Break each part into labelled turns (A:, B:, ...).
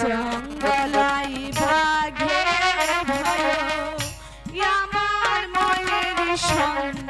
A: জঙ্গলাই ভাগে আমার মনের সঙ্গে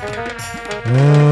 B: Mm.